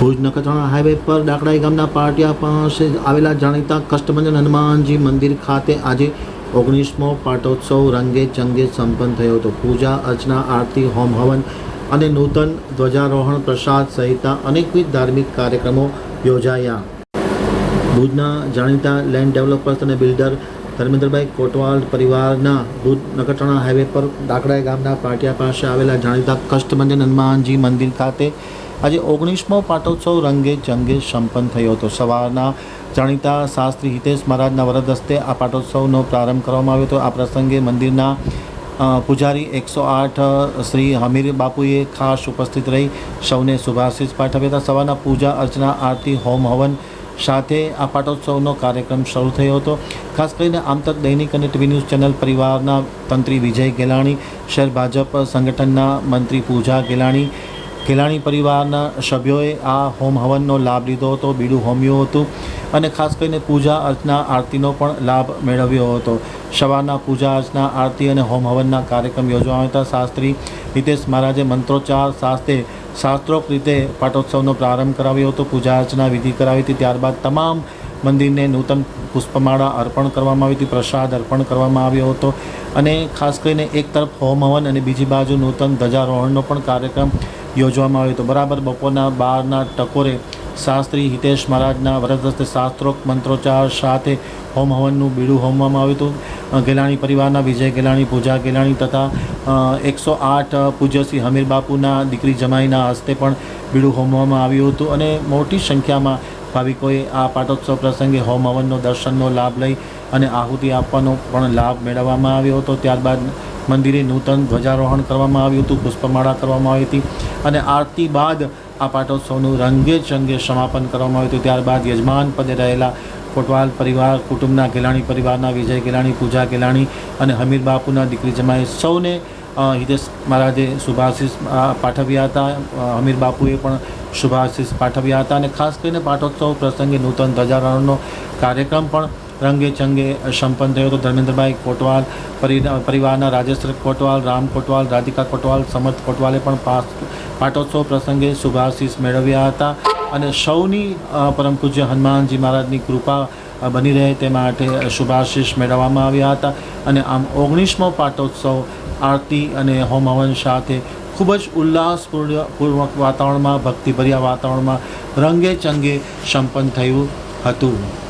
Bhuj Nakhatrana highway પર ડાકડાઈ ગામના પાટિયા પાસે આવેલા જાણીતા કષ્ટભંજન હનુમાનજી મંદિર ખાતે આજે ઓગણીસમો પાટોત્સવ રંગે ચંગે સંપન્ન થયો હતો. પૂજા, અર્ચના, આરતી, હોમ હવન અને નૂતન ધ્વજારોહણ પ્રસાદ સહિતના અનેકવિધ ધાર્મિક કાર્યક્રમો યોજાયા. ભુજના જાણીતા લેન્ડ ડેવલપર્સ અને બિલ્ડર ધર્મેન્દ્રભાઈ કોટવાલ પરિવારના દૂધ નખત્રાણા હાઈવે પર ડાકડાઈ ગામના પાટિયા પાસે આવેલા જાણીતા કષ્ટમંજન હનુમાનજી મંદિર ખાતે આજે ઓગણીસમો પાટોત્સવ રંગે ચંગે સંપન્ન થયો હતો. સવારના જાણીતા શાસ્ત્રી હિતેશ મહારાજના વરદ હસ્તે આ પાટોત્સવનો પ્રારંભ કરવામાં આવ્યો હતો. આ પ્રસંગે મંદિરના પૂજારી એકસો આઠ, શ્રી હમીર બાપુએ ખાસ ઉપસ્થિત રહી સૌને શુભાશીષ પાઠવ્યા હતા. સવારના પૂજા અર્ચના, આરતી, હોમ હવન સાથે આ પાટોત્સવનો કાર્યક્રમ શરૂ થયો હતો. ખાસ કરીને આમતક દૈનિક અને ટીવી ન્યૂઝ ચેનલ પરિવારના તંત્રી વિજય ગેલાણી, શહેર ભાજપ સંગઠનના મંત્રી પૂજા ગેલાણી ગેલાણી પરિવારના સભ્યોએ આ હોમ હવનનો લાભ લીધો હતો, બીડું હોમ્યું હતું અને ખાસ કરીને પૂજા અર્ચના આરતીનો પણ લાભ મેળવ્યો હતો. સવારના પૂજા અર્ચના આરતી અને હોમ હવનના કાર્યક્રમ યોજવામાં હતા. શાસ્ત્રી હિતેશ મહારાજે મંત્રોચ્ચાર સાથે શાસ્ત્રોક્ત રીતે પાટોત્સવનો પ્રારંભ કરાવ્યો હતો, પૂજા અર્ચના વિધિ કરાવી હતી, ત્યારબાદ તમામ મંદિરને નૂતન પુષ્પમાળા અર્પણ કરવામાં આવી હતી, પ્રસાદ અર્પણ કરવામાં આવ્યો હતો અને ખાસ કરીને એક તરફ હોમ હવન અને બીજી બાજુ નૂતન ધ્વજારોહણનો પણ કાર્યક્રમ યોજવામાં આવ્યો હતો. બરાબર બપોરના બારના ટકોરે શાસ્ત્રી હિતેશ મહારાજના વરદ હસ્તે શાસ્ત્રોક્ત મંત્રોચ્ચાર સાથે હોમ હવનનું બીડું હોમવામાં આવ્યું હતું. ગેલાણી પરિવારના વિજય ગેલાણી, પૂજા ગેલાણી તથા એકસો આઠ પૂજ્ય શ્રી હમીર બાપુના દીકરી જમાઈના હસ્તે પણ બીડું હોમવામાં આવ્યું હતું અને મોટી સંખ્યામાં ભાવિકોએ આ પાટોત્સવ પ્રસંગે હોમ હવનનો દર્શનનો લાભ લઈ અને આહુતિ આપવાનો પણ લાભ મેળવવામાં આવ્યો હતો. ત્યારબાદ મંદિરે નૂતન ધ્વજારોહણ કરવામાં આવ્યું હતું, પુષ્પમાળા કરવામાં આવી હતી અને આરતી બાદ આ પાટોત્સવનું રંગે ચંગે સમાપન કરવામાં આવ્યું હતું. ત્યારબાદ યજમાન પદે રહેલા કોટવાલ પરિવાર, કુટુંબના ગેલાણી પરિવારના વિજય ગેલાણી, પૂજા ગેલાણી અને હમીર બાપુના દીકરી જમાએ સૌને હિતેશ મહારાજે શુભાશીષ પાઠવ્યા હતા. હમીર બાપુએ પણ શુભાશીષ પાઠવ્યા હતા અને ખાસ કરીને પાટોત્સવ પ્રસંગે નૂતન ધ્વજારોહણનો કાર્યક્રમ પણ રંગે ચંગે સંપન્ન થયો હતો. ધર્મેન્દ્રભાઈ કોટવાલ પરિવારના રાજેશ્વર કોટવાલ, રામ કોટવાલ, રાધિકા કોટવાલ, સમર્થ કોટવાલે પણ પાસ પાટોત્સવ પ્રસંગે શુભાશીષ મેળવ્યા હતા અને સૌની પરમ પૂજ્ય હનુમાનજી મહારાજની કૃપા બની રહે તે માટે શુભાશીષ મેળવવામાં આવ્યા હતા. અને આમ ઓગણીસમો પાટોત્સવ આરતી અને હોમ હવન સાથે ખૂબ જ ઉલ્લાસપૂર્ણપૂર્વક વાતાવરણમાં, ભક્તિભર્યા વાતાવરણમાં રંગે ચંગે સંપન્ન થયું હતું.